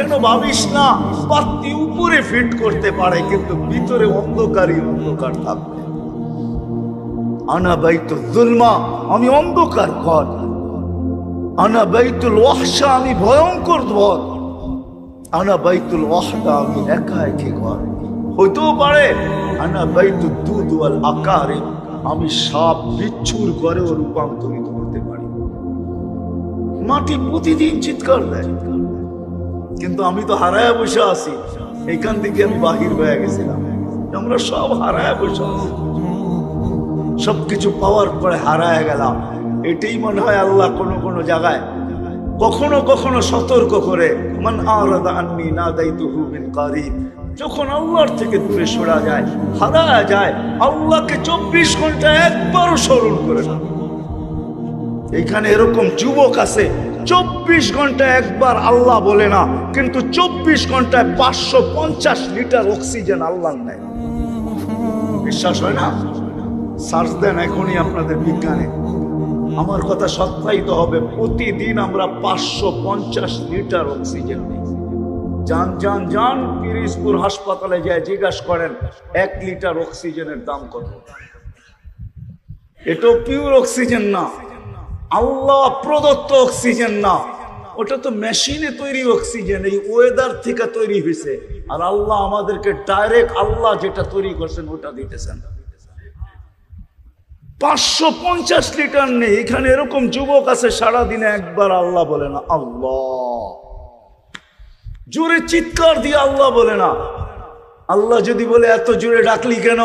কেন ভাবিস না, বাতি উপরে ফিট করতে পারে, কিন্তু ভিতরে অন্ধকারই অন্ধকার থাকবে। আনা বাইতু জুলমা, আমি অন্ধকার ঘর। আনা বাইতুল ওয়াহশা, আমি ভয়ঙ্কর ঘর। আনা বাইতুল ওয়াহদা, আমি একা একে ঘর? হইতেও পারে আনা বাইতুল দুধ ওয়াল আকারে, আমি সাপ বিচ্ছুর ঘরেও রূপান্তরিত হতে পারি। মাটি প্রতিদিন চিৎকার দেয়। কিন্তু আমি তো হারায় বসে আছি। এখান থেকে আমি বাহির হয়ে গেছিলাম। আমরা সব হারায় বসে আছি। সবকিছু পাওয়ার পরে হারায় গেলাম। এটাই মনে হয় আল্লাহ কোনো কোনো জায়গায় কখনো কখনো সতর্ক করে, মান আরাদা আন্নি না দায়িত্ব যখন আল্লাহর থেকে দূরে সরা যায়, হারায় যায়, আল্লাহকে চব্বিশ ঘণ্টা একবারও স্মরণ করে না। এখানে এরকম যুবক আছে চব্বিশ ঘন্টায় একবার আল্লাহ বলে না, কিন্তু চব্বিশ ঘন্টায় পাঁচশো পঞ্চাশ লিটার অক্সিজেন আল্লাহ নেয়। বিশ্বাস হয় না? সার্চ দেন এখনই আপনাদের বিজ্ঞানে। আমার কথা সত্যায়িত হবে, প্রতিদিন আমরা পাঁচশো পঞ্চাশ লিটার অক্সিজেন নিই। যান যান যান, পিরিজপুর হাসপাতালে যায়, জিজ্ঞাসা করেন, এক লিটার অক্সিজেনের দাম কত? এটাও পিওর অক্সিজেন না। আল্লাহ প্রদত্ত অক্সিজেন না। ওটা তো মেশিনে তৈরি অক্সিজেন, এই ওয়েদার থেকে তৈরি হয়েছে। আর আল্লাহ আমাদেরকে ডাইরেক্ট আল্লাহ যেটা তৈরি করছেন, ওটা দিতেছেন। পাঁচশো পঞ্চাশ লিটার নেই, এখানে এরকম যুবক আছে, সারাদিনে একবার আল্লাহ বলে না, আল্লাহ। জোরে চিৎকার দিয়ে আল্লাহ বলে না। আল্লাহ যদি বলে, এত জোরে ডাকলি কেন?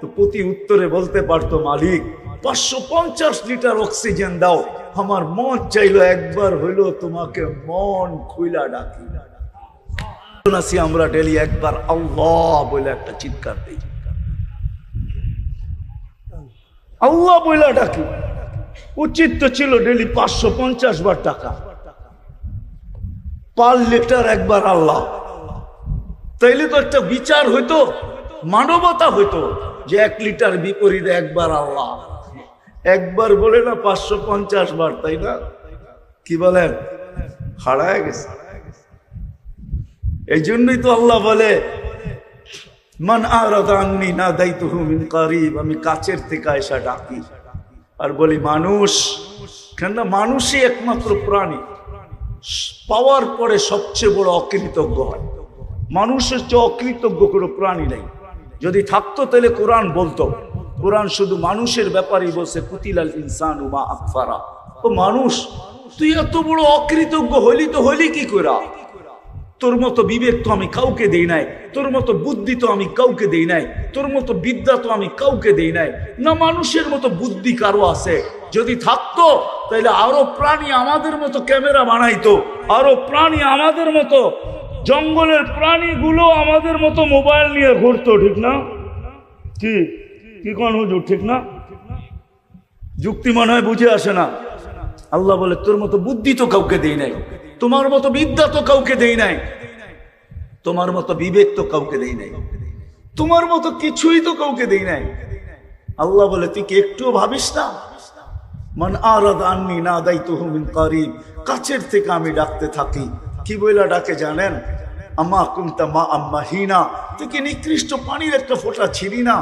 তো প্রতি উত্তরে বলতে পারতো মালিক। পাঁচশো পঞ্চাশ লিটার অক্সিজেন দাও। আমার মন চাইলো একবার হইল তোমাকে মন খুইলা ডাকি। আসি আমরা ডেলি একবার আল্লাহ বলে একটা চিৎকার দিই। আল্লাহ বইলা ডাকি। উচিত তো ছিল ডেলি পাঁচশো পঞ্চাশ বার টাকা। পার লিটার একবার আল্লাহ। তাইলে তো একটা বিচার হইতো, মানবতা হইতো যে এক লিটার বিপরীতে একবার আল্লাহ। একবার বলে না পাঁচশো পঞ্চাশ বার, তাই না? কি বলেন? হারায় গেছে। এই জন্যই তো আল্লাহ বলে, মান আরাদান্নি না দায়িত্ব কারিব আমি কাছের থেকে এসা ডাকি। আর বলি, মানুষ কেন মানুষই একমাত্র প্রাণী। পাওয়ার পরে সবচেয়ে বড় অকৃতজ্ঞ হয়। মানুষের চেয়ে অকৃতজ্ঞ কোনো প্রাণী নেই। যদি থাকতো তাহলে কোরআন বলতো। কোরআন শুধু মানুষের ব্যাপারেই বলছে, কুতিলাল ইনসান উমা আকফারা। ও মানুষ, তুই এত বড় অকৃতজ্ঞ হলি তো হলি কি করা? তোর মতো বিবেক তো আমি কাউকে দেই নাই, তোর মতো বুদ্ধি তো আমি কাউকে দেই নাই, তোর মতো বিদ্যা তো আমি কাউকে দেই নাই। না মানুষের মতো বুদ্ধি কারও আছে? যদি থাকতো তাহলে আরও প্রাণী আমাদের মতো ক্যামেরা বানাইতো, আরও প্রাণী আমাদের মতো, জঙ্গলের প্রাণীগুলো আমাদের মতো মোবাইল নিয়ে ঘুরতো, ঠিক না? কি? কি কোন হুজুর, ঠিক না? যুক্তি মনে হয় বুঝে আসে না। আল্লাহ বলে, তোর মতো বুদ্ধি তো কাউকে দেই নাই। তোমার মতো বিদ্যা তো কাউকে দেই নাই। তোমার মতো বিবেক তো কাউকে দেই নাই। তোমার মতো কিছুই তো কাউকে দেই নাই। আল্লাহ বলে, তুই কি একটুও ভাবিস না? মান আরাদ আননি না দায়িত্ব হুমিন কারিব। কাছের থেকে আমি ডাকতে থাকি। কি বইলা ডাকে জানেন? আমা কুমতা মা আম্মা হিনা। তুই কি নিকৃষ্ট পানির একটা ফোঁটা ছিলি না?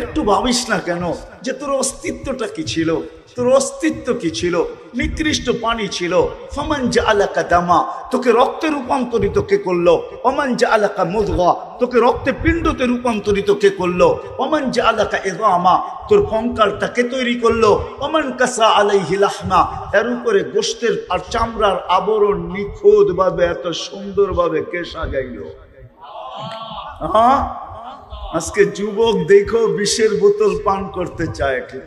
একটু ভাবিস না কেন যে তোর অস্তিত্বটা কি ছিল? তোর অস্তিত্ব কি ছিল? নিকৃষ্ট পানি ছিল। ফমান যা আলাকা দামা, তোকে রক্তে রূপান্তরিত কে করল? অমান যা আলাকা মুদগা, তোকে রক্তে পিণ্ডতে রূপান্তরিত কে করল? অমান যা আলাকা এগামা তোর কঙ্কালটা কে তৈরি করল? অমান কাসা আলাইহি লাহমা, এর উপরে গোষ্ঠের আর চামড়ার আবরণ নিখুঁত ভাবে এত সুন্দর ভাবে কে সাজাইলো? হ্যাঁ আজকে যুবক দেখো, বিষের বোতল পান করতে চায়, ঠিক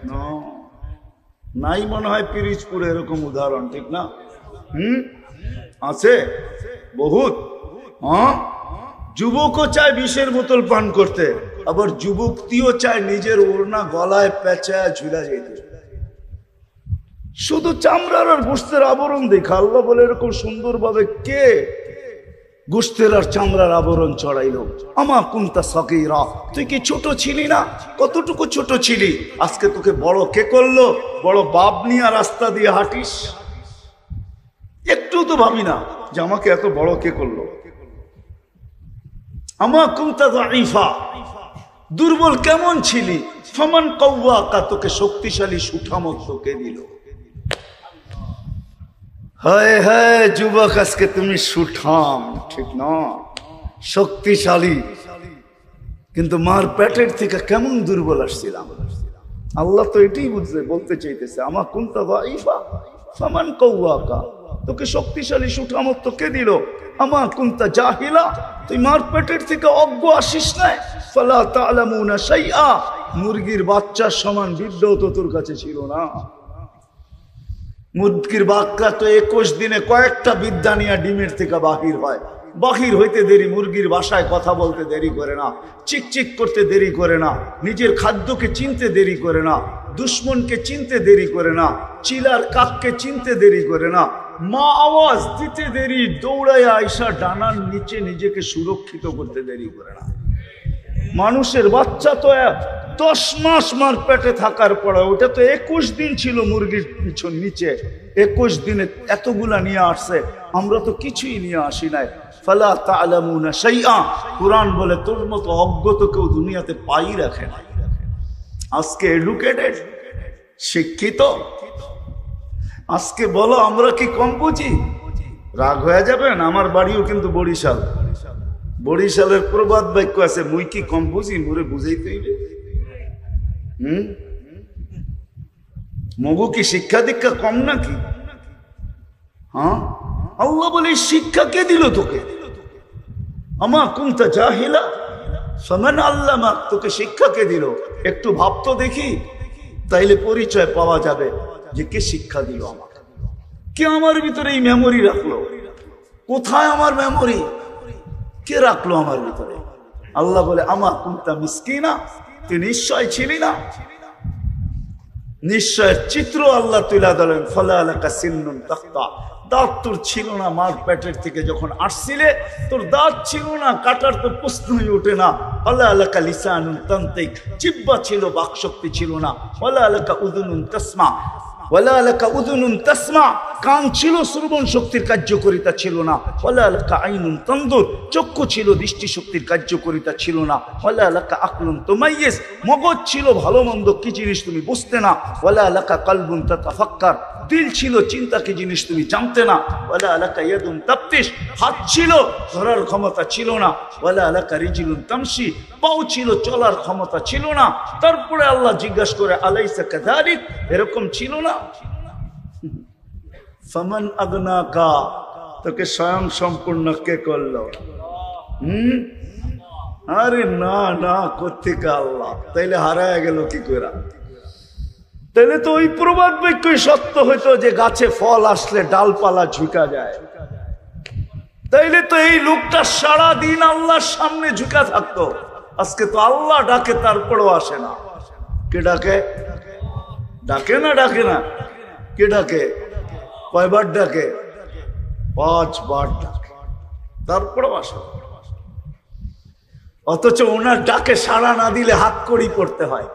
নাই মনে হয় পিরিজপুরে এরকম উদাহরণ, ঠিক না? হুম? আছে? বহুত? হ্যাঁ? যুবকও চায় বিষের বোতল পান করতে, আবার যুবকটিও চায় নিজের ওড়না গলায় পেঁচায় ঝুলা যেতে শুধু চামড়ার আর গোস্তের আবরণ দেখা আল্লাহ বলে এরকম সুন্দরভাবে কে গোস্তের আর চামড়ার আবরণ চড়াইলো আমা কুন্তা সকিরা তুই কি ছোট ছিলি না? কতটুকু ছোট ছিলি? আজকে তোকে বড় কে করল? বড় বাপ নিয়ে রাস্তা দিয়ে হাঁটিস? একটু তো ভাবি না যে আমাকে এত বড় কে করল। আমার কুমতা দাইফা দুর্বল কেমন ছিলি? ফমান কৌয়াকা তোকে শক্তিশালী সুঠামত তোকে দিল। হায় হায় যুবক, আজকে তুমি সুঠাম, ঠিক না? শক্তিশালী। কিন্তু মার পেটের থেকে কেমন দুর্বল আসছিলাম? আল্লাহ তো এটাই বুঝতে বলতে চাইতেছে আমার কুন্তা দাইফা ফমান কৌয়াকা তোকে শক্তিশালী সুঠামত তোকে দিল? আমার কুন্তা জাহিলা। তুই মার পেটের থেকে অজ্ঞ আসিস নাই ফলা তালামুনা সাইয়া মুরগির বাচ্চার সমান বিদ্য তো তোর কাছে ছিল না। মুরগির বাচ্চা তো একুশ দিনে কয়েকটা বিদ্যা নিয়ে ডিমের থেকে বাহির হয়। বাহির হইতে দেরি, মুরগির বাসায় কথা বলতে দেরি করে না চিকচিক করতে দেরি করে না, নিজের খাদ্যকে চিনতে দেরি করে না, দুশ্মনকে চিনতে দেরি করে না, চিলার কাককে চিনতে দেরি করে না, মা আওয়াজ দিতে দেরি দৌড়ায় আয়সা ডানার নিচে নিজেকে সুরক্ষিত করতে দেরি করে না। মানুষের বাচ্চা তো দশ মাস মার পেটে থাকার পরে ওটা তো একুশ দিন ছিল মুরগির পিছন নিচে, একুশ দিনে এতগুলা নিয়ে আসছে, আমরা তো কিছুই নিয়ে আসি নাই। ফালা তালামুনা সাইয়া কোরআন বলে তোর মতো অজ্ঞ তো কেউ দুনিয়াতে পাই রাখে না। আজকে এডুকেটেড শিক্ষিত, আজকে বলো আমরা কি কম বুঝি? রাগ হয়ে যাবেন আমার বাড়িও কিন্তু বরিশাল। বরিশালের প্রবাদ বাক্য আছে, মুই কি কম বুঝি? মুরে বুঝাইতে হইবে। মগু কি শিক্ষা দীক্ষা কম নাকি? হ্যাঁ? আল্লাহ বলে শিক্ষা কে দিল তোকে? আমা কুমতা জাহিলা? সমান আল্লামা তোকে শিক্ষা কে দিল? একটু ভাবতো দেখি, তাইলে পরিচয় পাওয়া যাবে যে কে শিক্ষা দিল আমাকে। কে আমার ভিতরে এই মেমোরি রাখল? কোথায় আমার মেমোরি কে রাখল আমার ভিতরে? আল্লাহ বলে আমার কুমতা মিসকিনা? তুই নিশ্চয় ছিলি না? নিশ্চয় চিত্র আল্লাহ তুলা দলেন ফলে এলাকা সিন্নুন তক্তা দাঁত তোর ছিল না মার পেটের থেকে যখন আসছিলে, তোর দাঁত ছিল না, কাটার তো প্রশ্নই ওঠে না। ফলে এলাকা লিসানুন তান্তিক চিব্বা ছিল, বাকশক্তি ছিল না। ফলে এলাকা উদুনুন তসমা। উদুনুন তাসমা। কান ছিল শ্রবণ শক্তির ছিল না। আইনুন তন্দুর চক্ষু ছিল কার্যকরিতা ছিল না। আকলুন তোমাইয়েস মগজ ছিল ভালো মন্দ কি জিনিস তুমি বুঝতে না। কালবুন দিল ছিল চিন্তা কি জিনিস তুমি জানতে না। ওয়ালা আলাকা ইয়াদুন তাপ্তিস হাত ছিল ধরার ক্ষমতা ছিল না। ওয়ালা আলাকা রিজিলুন তামসি পাও ছিল চলার ক্ষমতা ছিল না। তারপরে আল্লাহ জিজ্ঞাসা করে, আলাইসা কাদারিক এরকম ছিল না? ফমন আগনা কা, তোকে স্বয়ং সম্পূর্ণ কে করল? হুম? আরে না না কোথেকে আল্লাহ? তাইলে হারায় গেল কি করে তাহলে তো ওই প্রবাদ বাক্যই সত্য হইতো যে গাছে ফল আসলে ডালপালা ঝুঁকা যায়। তাইলে তো এই লোকটা সারা দিন আল্লাহর সামনে ঝুঁকা থাকতো। আজকে তো আল্লাহ ডাকে, তারপরেও আসে না। কে ডাকে? ডাকে না ডাকে না? কে ডাকে? কয়বার ডাকে? পাঁচবার ডাকে। তারপরেও আসে অথচ ওনার ডাকে সাড়া না দিলে হাত কড়ি পড়তে হয়।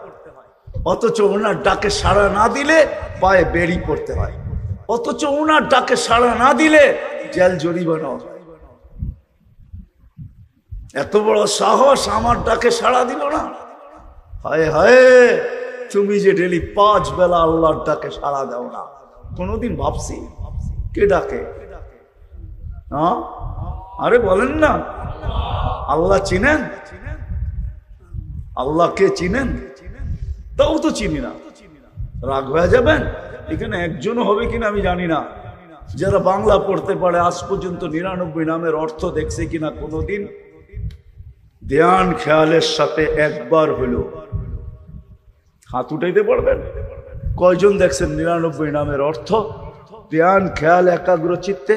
অথচ ওনার ডাকে সাড়া না দিলে পায়ে বেড়ি পড়তে হয়। অথচ ওনার ডাকে সাড়া না দিলে জেল জরিমানা এত বড় সাহস আমার ডাকে সাড়া দিল না। হায় হায়! তুমি যে ডেলি পাঁচ বেলা আল্লাহর ডাকে সাড়া দাও না, কোনোদিন ভাবছি? কে ডাকে? হ্যাঁ? আরে বলেন না। আল্লাহ চিনেন? আল্লাহ কে চিনেন? তাও তো চিনি না। রাগ হয়ে যাবেন? এখানে একজনও হবে কিনা আমি জানি না। যারা বাংলা পড়তে পারে, আজ পর্যন্ত নিরানব্বই নামের অর্থ দেখছে কিনা কোনোদিন? ধ্যান, খেয়ালের সাথে একবার হলো। হাত উঠাইতে পারবেন? কয়জন দেখছেন নিরানব্বই নামের অর্থ? ধ্যান, খেয়াল, একাগ্র চিত্তে।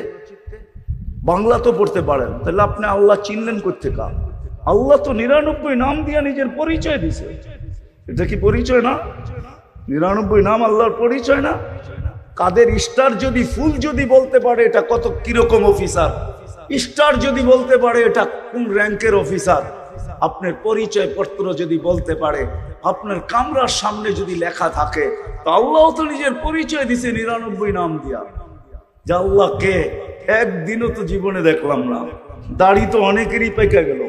বাংলা তো পড়তে পারেন। তাহলে আপনি আল্লাহ চিনলেন করতে কা আল্লাহ তো নিরানব্বই নাম দিয়ে নিজের পরিচয় দিছে। এটা কি পরিচয় না? নিরানব্বই নাম আল্লাহর পরিচয় না? কাদের স্টার যদি ফুল যদি বলতে পারে, এটা কত কীরকম অফিসার স্টার যদি বলতে পারে, এটা কোন র্যাঙ্কের অফিসার আপনার পরিচয় পত্র যদি বলতে পারে, আপনার কামরার সামনে যদি লেখা থাকে, তো আল্লাহ তো নিজের পরিচয় দিছে নিরানব্বই নাম দিয়া। যে আল্লাহ কে? একদিনও তো জীবনে দেখলাম না। দাড়ি তো অনেকেরই পেকে গেল।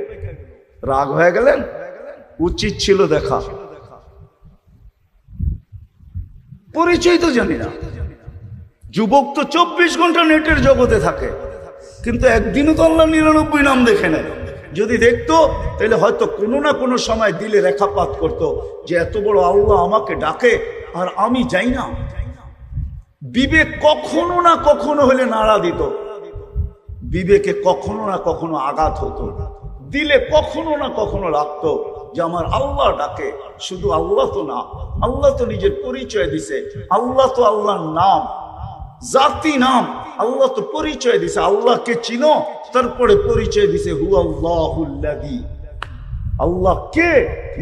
রাগ হয়ে গেলেন? উচিত ছিল দেখা। পরিচয় তো জানি না। যুবক তো চব্বিশ ঘণ্টা নেটের জগতে থাকে। কিন্তু একদিনও তো আল্লাহ নিরানব্বই নাম দেখে নেয় যদি দেখতো, তাহলে হয়তো কোনো না কোনো সময় দিলে রেখাপাত করতো যে এত বড় আল্লাহ আমাকে ডাকে আর আমি যাই না। বিবেক কখনো না কখনো হলে নাড়া দিত। বিবেকে কখনো না কখনো আঘাত হতো। দিলে কখনো না কখনো লাগতো যে আমার আল্লাহ ডাকে। শুধু আল্লাহ তো না, আল্লাহ তো নিজের পরিচয় দিছে। আল্লাহ তো আল্লাহর নাম। জাতি নাম আল্লাহ তো পরিচয় দিছে আল্লাহকে চিনো তারপরে পরিচয় দিছে হু আল্লাহুল্লাদি আল্লাহ কে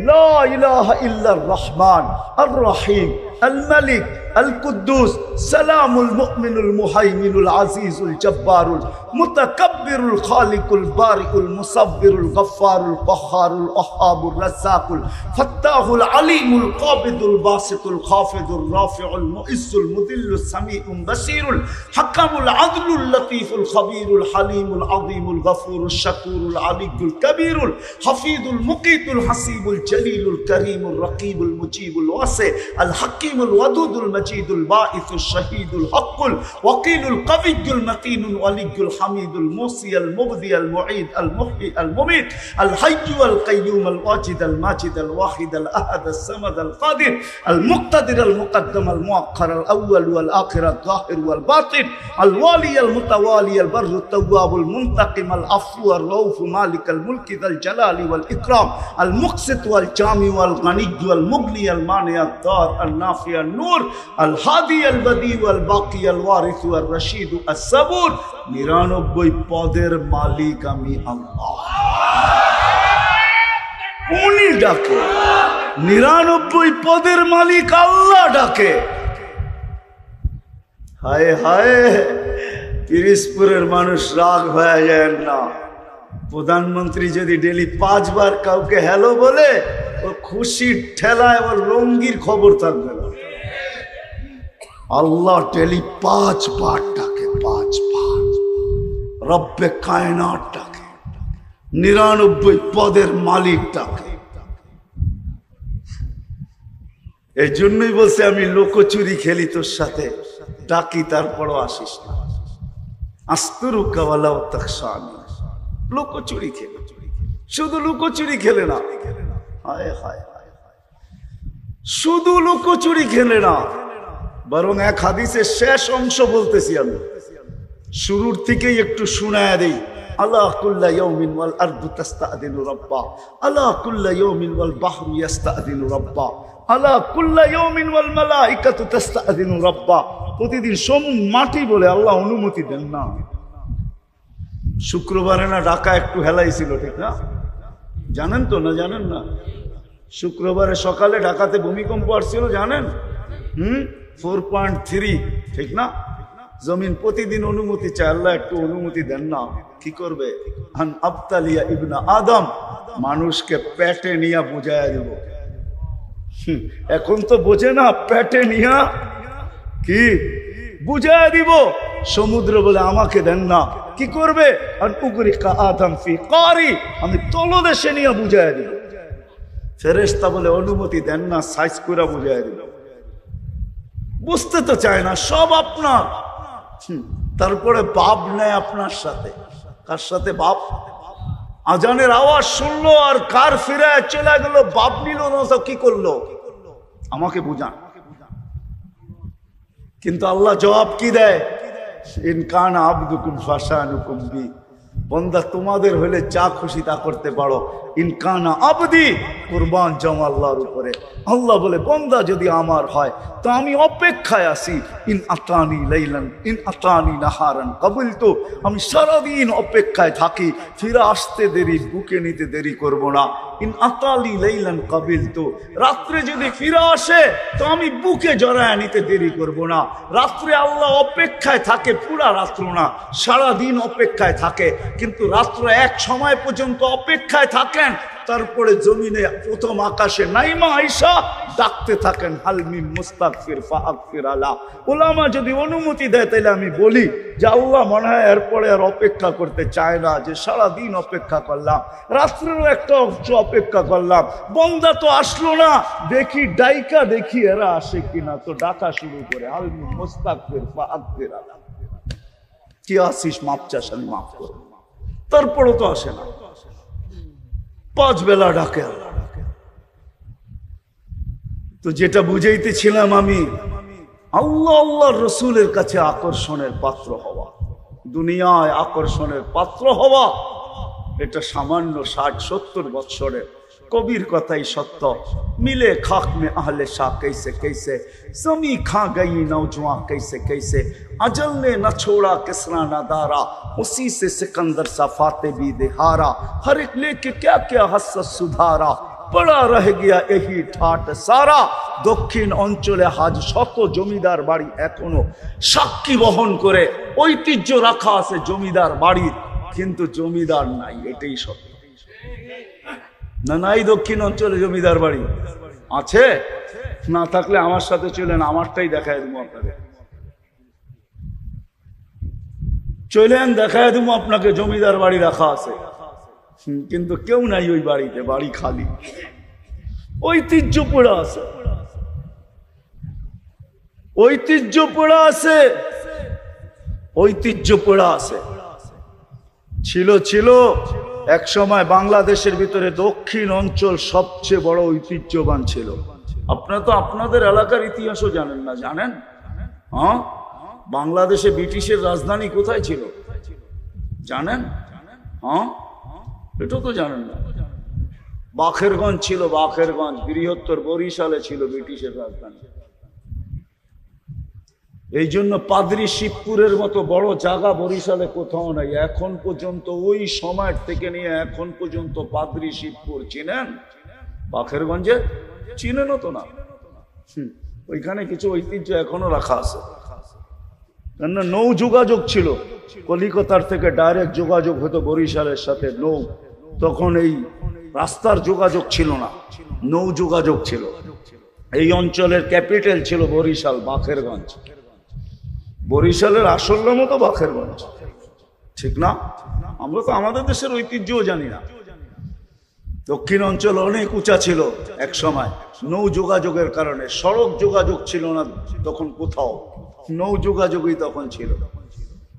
লা ইলাহা ইল্লার রহমান আর রহিম আল মালিক আল কুদ্দুস সালামুল মুমিনুল মুহাইমিনুল আজিজুল জব্বারুল متكبر الخالق البارئ المصبر الغفار القهار الأحاب الرزاق الفتاح العليم القابض الباسط الخافض الرافع المؤس المذل السميع البصير الحكم العدل اللطيف الخبير الحليم العظيم الغفور الشكور العلي الكبير الحفيظ المقيت الحسيب الجليل الكريم الرقيب المجيب الواسع الحكيم الودود المجيد الباعث الشهيد الحق الوقيل القوي المتين الولي الحق الحميد الموصي المبذي المعيد المحيي المميت الحي القيوم الواجد الماجد الواحد الأحد السمد القادر المقتدر المقدم المؤخر الأول والآخر الظاهر والباطن الوالي المتوالي البر التواب المنتقم العفو الروف مالك الملك ذا الجلال والإكرام المقسط والجامع والغني والمغني المانع الدار النافع النور الهادي البدي والباقي الوارث والرشيد الصبور نيران নিরানব্বই পদের মালিক আমি আল্লাহ। উনি ডাকে। নিরানব্বই পদের মালিক আল্লাহ ডাকে। হায় হায় পিরিসপুরের মানুষ রাগ হয়ে যায় না। প্রধানমন্ত্রী যদি ডেলি পাঁচবার কাউকে হ্যালো বলে ও খুশির ঠেলায় ওর রঙ্গির খবর থাকবে। আল্লাহ ডেলি পাঁচবার ডাকে, পাঁচবার। রব্বে কায়নার নিরানব্বই পদের মালিক ডাকে। এই জন্যই বলছে, আমি লোকচুরি খেলি তোর সাথে, ডাকি তারপরও আসিস না। আস্তরু কাওয়ালা তাকসানি লুকোচুরি খেলে। শুধু লুকোচুরি খেলে না। হায় হায়। শুধু লুকোচুরি খেলে না। বরং এক হাদিসের শেষ অংশ বলতেছি আমি। শুরুর থেকেই একটু শুনায়া দেই। আল্লাহ কুল্লা প্রতিদিন মাটি বলে আল্লাহ অনুমতি দেন না। শুক্রবারে না ডাকা একটু হেলাই ছিল ঠিক না? জানেন তো না জানেন না? শুক্রবারে সকালে ঢাকাতে ভূমিকম্প আসছিল, জানেন? হুম? ফোর পয়েন্ট থ্রি, ঠিক না? জমিন প্রতিদিন অনুমতি চায় আল্লাহ একটু অনুমতি দেন না। কি করবে? আবতালিয়া ইবনা আদম, মানুষকে পেটে নিয়ে বুঝাইয়া দেব। এখন তো বোঝে না, পেটে নিয়া কি? বুঝাইয়া দিব। সমুদ্র বলে আমাকে দেন না। কি করবে? আর পুকুরি আদম ফি কারি, আমি তলদেশে নিয়ে বুঝাইয়া দিব। ফেরেস্তা বলে, অনুমতি দেন না, সাইজ করে বুঝাইয়া দিব। বুঝতে তো চায় না, সব আপনার। তারপরে বাপ নেয় আপনার সাথে। কার সাথে বাপ? আজানের আওয়াজ শুনলো আর কার ফিরে চলে গেল, বাপ নিল না কি করল? আমাকে বুঝান। কিন্তু আল্লাহ জবাব কি দেয়? ইনকান আব্দুকুম ফাসানুকুম বি। বন্দা, তোমাদের হলে যা খুশি তা করতে পারো। ইনকানা আবদি, কুরবান জমা আল্লাহর উপরে। আল্লাহ বলে, বন্দা যদি আমার হয়, তো আমি অপেক্ষায় আসি ইন আতানি লাইলান, ইন আতানি নাহারান কাবুল তো আমি সারাদিন অপেক্ষায় থাকি। ফিরে আসতে দেরি, বুকে নিতে দেরি করব না। ইন আতালি লাইলান তো রাত্রে যদি ফিরে আসে, তো আমি বুকে জড়ায় নিতে দেরি করব না। রাত্রে আল্লাহ অপেক্ষায় থাকে, পুরা রাত্র না সারা দিন অপেক্ষায় থাকে। কিন্তু রাত্র এক সময় পর্যন্ত অপেক্ষায় থাকেন তারপরে জমিনে প্রথম আকাশে নাইমা আইসা ডাকতে থাকেন হালমি মুস্তাকফির ফাকফির আলা। ওলামা যদি অনুমতি দেয় তাহলে আমি বলি যে আল্লাহ মনে হয় এরপরে আর অপেক্ষা করতে চায় না, যে সারা দিন অপেক্ষা করলাম, রাত্রেরও একটা অংশ অপেক্ষা করলাম, বন্দা তো আসলো না, দেখি ডাইকা দেখি এরা আসে কিনা, তো ডাকা শুরু করে হালমি মুস্তাকফির ফাকফির আলা। কি আসিস, মাপ চাস, আমি মাফ করব। তারপরও তো আসে না। পাঁচ বেলা ডাকে আল্লাহ। তো যেটা বুঝাইতেছিলাম আমি, আল্লাহ আল্লাহ রসুলের কাছে আকর্ষণের পাত্র হওয়া, দুনিয়ায় আকর্ষণের পাত্র হওয়া, এটা সামান্য ষাট সত্তর বৎসরের কবির কথাই সত্য মিলে খাক মে আহলে শাহ कैसे कैसे जमी खा गई नौजवान कैसे कैसे अजल ने न छोड़ा किसरा न दारा उसी से सिकंदर सा फाते भी दिहारा हर एक लेके क्या क्या हसत सुधारा পড়া রহে গিয়া এহি ঠাট সারা দক্ষিণ অঞ্চলে হাজ শত জমিদার বাড়ি এখনো সাক্ষী বহন করে ঐতিহ্য রাখা আছে জমিদার বাড়ির কিন্তু জমিদার নাই এটাই সত্য না নাই দক্ষিণ অঞ্চলে জমিদার বাড়ি। আছে? না থাকলে আমার সাথে চলেন, আমারটাই দেখায় দেবো আপনাকে। চলেন, দেখায় দেবো আপনাকে, জমিদার বাড়ি রাখা আছে। কিন্তু কেউ নাই ওই বাড়িতে, বাড়ি খালি। ঐতিহ্য পড়া আছে। ঐতিহ্য পড়া আছে। ঐতিহ্য পড়া আছে। ছিল ছিল। এক সময় বাংলাদেশের ভিতরে দক্ষিণ অঞ্চল সবচেয়ে বড় ঐতিহ্যবান ছিল। আপনারা তো আপনাদের এলাকার ইতিহাসও জানেন না, জানেন? হ্যাঁ? বাংলাদেশে ব্রিটিশের রাজধানী কোথায় ছিল? জানেন? হ্যাঁ? এটা তো জানেন না। বাখেরগঞ্জ ছিল, বাখেরগঞ্জ, বৃহত্তর বরিশালে ছিল ব্রিটিশের রাজধানী। এই জন্য পাদ্রি শিবপুরের মতো বড় জায়গা বরিশালে কোথাও নাই। এখন পর্যন্ত ওই সময় থেকে নিয়ে এখন পর্যন্ত পাদ্রি শিবপুর চিনেন? বাখেরগঞ্জে? চিনেনও তো না। ওইখানে কিছু ঐতিহ্য এখনও রাখা আছে। কেননা নৌ যোগাযোগ ছিল। কলিকাতার থেকে ডাইরেক্ট যোগাযোগ হতো বরিশালের সাথে নৌ। তখন এই রাস্তার যোগাযোগ ছিল না। নৌ যোগাযোগ ছিল। এই অঞ্চলের ক্যাপিটাল ছিল বরিশাল, বাখেরগঞ্জ। বরিশালের আসল নামও তো বাখেরগঞ্জ ঠিক না? আমরা তো আমাদের দেশের ঐতিহ্যও জানি না। দক্ষিণ অঞ্চল অনেক উঁচা ছিল এক সময়। নৌ যোগাযোগের কারণে সড়ক যোগাযোগ ছিল না তখন কোথাও। নৌ যোগাযোগই তখন ছিল।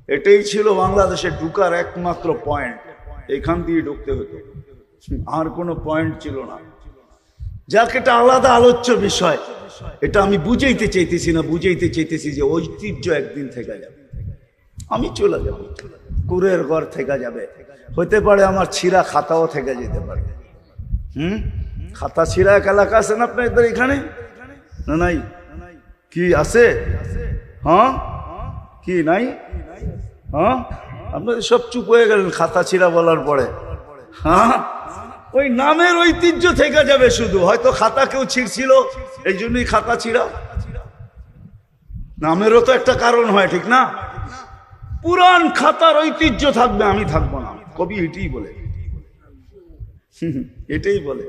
এটাই ছিল বাংলাদেশে ঢুকার একমাত্র পয়েন্ট এখান দিয়ে ঢুকতে হতো। আর কোনো পয়েন্ট ছিল না। যাক, এটা আলাদা আলোচ্য বিষয়। এটা আমি বুঝাইতে চাইতেছি না, বুঝাইতে চাইতেছি যে ঐতিহ্য একদিন থেকে যাবে। আমি চলে যাব। কুরের ঘর থেকে যাবে। হতে পারে আমার ছিঁড়া খাতাও থেকে যেতে পারে। হুম? খাতা ছিঁড়া এক এলাকা আছে না আপনাদের এখানে? না নাই? কি আছে? হ্যাঁ? কি নাই? হ্যাঁ? আপনাদের সব চুপ হয়ে গেলেন খাতা ছিঁড়া বলার পরে। হ্যাঁ? ওই নামের ঐতিহ্য থেকে যাবে শুধু হয়তো খাতা কেউ ছিঁড়ছিল এই জন্যই খাতা ছিঁড়া নামেরও তো একটা কারণ হয় ঠিক না পুরান খাতার ঐতিহ্য থাকবে আমি থাকবো না কবি এটাই বলে হুম, এটাই বলে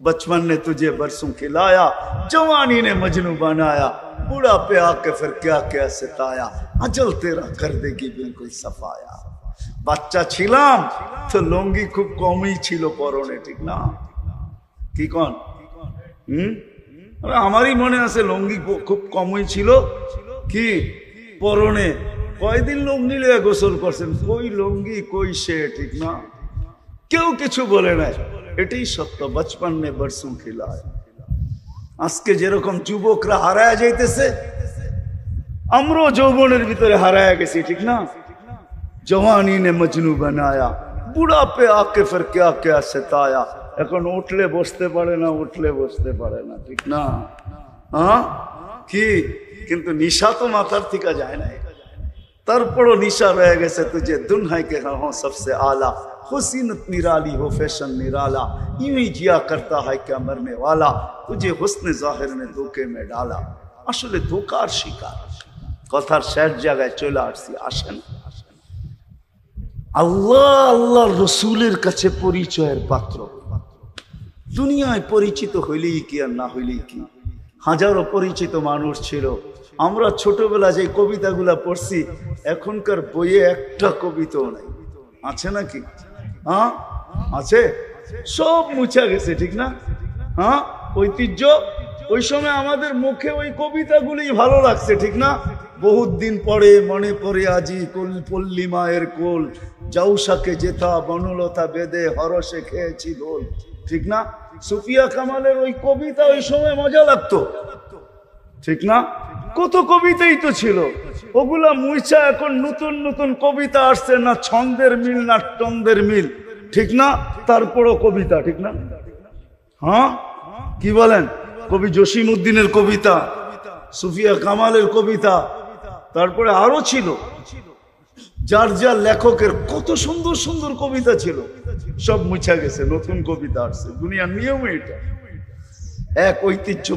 बचपन ने तुझे बरसों खिलाया जवानी ने मजनू बनाया बूढ़ा पे आके फिर क्या क्या सताया अजल तेरा कर देगी बिल्कुल सफाया বাচ্চা ছিলাম, তো লঙ্গি খুব কমই ছিল পরনে, ঠিক না? কি কন? হুম? আমারই মনে আছে লঙ্গি খুব কমই ছিল। কি? পরনে। কয়দিন লঙ্গি লিয়ে গোসল করছেন? কই লঙ্গি, কই সে, ঠিক না? কেউ কিছু বলে নাই। এটাই সত্য বচপন নে বরসু খিলায়। আজকে যেরকম যুবকরা হারায় যাইতেছে, আমরাও যৌবনের ভিতরে হারায় গেছি, ঠিক না? জওয়ানি নে মজনু বানায়া বুড়া পে আকে ফির ক্যা ক্যা সতায়া এখন উঠলে বসতে পারে না উঠলে বসতে পারে না ঠিক না হ্যাঁ কি কিন্তু নিশা তো মাথার থেকে যায় না তারপরও নিশা রয়ে গেছে তুঝে দুনহাই के हो सबसे आला हुसीनत निराली हो फैशन निराला यूं ही जिया करता है क्या मरने वाला तुझे हुस्न जाहिर ने धोखे में डाला আসলে ধোকার শিকার কথার শেষ জায়গায় চলে আসছি আসেন আল্লাহ আল্লাহ রসুলের কাছে পরিচয়ের পাত্র। দুনিয়ায় পরিচিত হইলেই কি আর না হইলেই কি? হাজারো পরিচিত মানুষ ছিল। আমরা ছোটবেলা যে কবিতাগুলা পড়ছি, এখনকার বইয়ে একটা কবিতাও নাই। আছে নাকি? হ্যাঁ? আছে? সব মুছা গেছে, ঠিক না? হ্যাঁ? ঐতিহ্য? ওই সময় আমাদের মুখে ওই কবিতাগুলি ভালো লাগছে, ঠিক না? বহুত দিন পরে মনে পড়ে আজি কোল পল্লী মায়ের কোল। জাউসাকে জেতা বনলতা বেদে হরসে খেয়েছি দোল ঠিক না? সুফিয়া কামালের ওই কবিতা ওই সময় মজা লাগতো। ঠিক না? কত কবিতাই তো ছিল। ওগুলা মুইছা এখন নতুন নতুন কবিতা আসছে না ছন্দের মিল না টন্দের মিল। ঠিক না? তারপরও কবিতা, ঠিক না? হ্যাঁ? কি বলেন? কবি জসিম উদ্দিনের কবিতা, সুফিয়া কামালের কবিতা, তারপরে আরও ছিল। যার যার লেখকের কত সুন্দর সুন্দর কবিতা ছিল, সব মুছা গেছে, নতুন কবিতা আসছে দুনিয়ার নিয়ম এটা। এক ঐতিহ্য